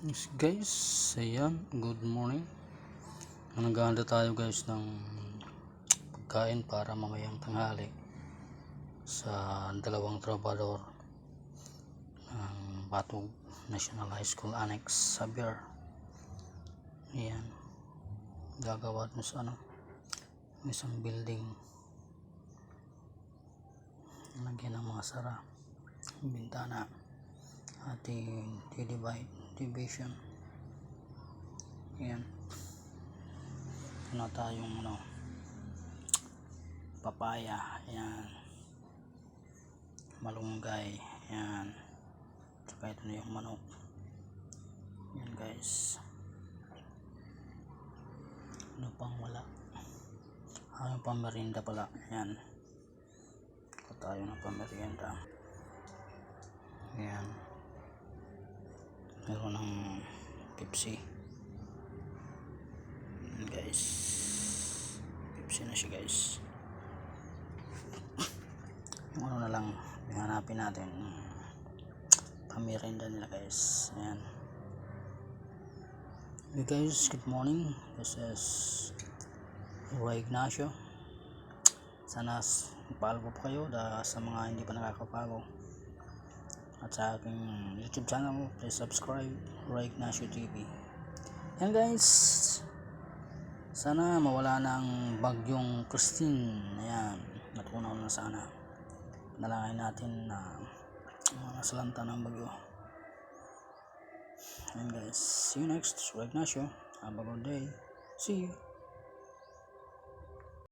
Yes, guys, ayan, good morning. Naghahanda tayo guys ng pagkain para mamayang tanghali sa dalawang trabador ng Batog National High School Annex Sabier. Ayan, gagawa dun sa ano, isang building. Lagyan ng mga sara, bintana, ating divide division. Ayan. Ano tayong ano, papaya. Ayan. Malunggay. Ayan. Tsaka ito na yung manok. Ayan guys. Ano pang wala? Ah, yung pamerinda pala. Ayan. Ito tayo ng pamerinda. Ayan meron ng Pepsi. Ayan, guys. Pepsi na siya guys. Yung ano na lang hanapin natin. Pamirinda nila guys. Ayan. Hey guys. Good morning. This is Roy Ignacio. Sana follow po kayo da, sa mga hindi pa nakaka-follow at sa aking YouTube channel, please subscribe, Roy Ignacio TV. Yan guys, sana mawala na ang bagyong Christine. Ayan, natunaw na sana. Nalangin natin na mga salanta ng bagyo. Yan guys, see you next, Roy Ignacio. Have a good day. See you.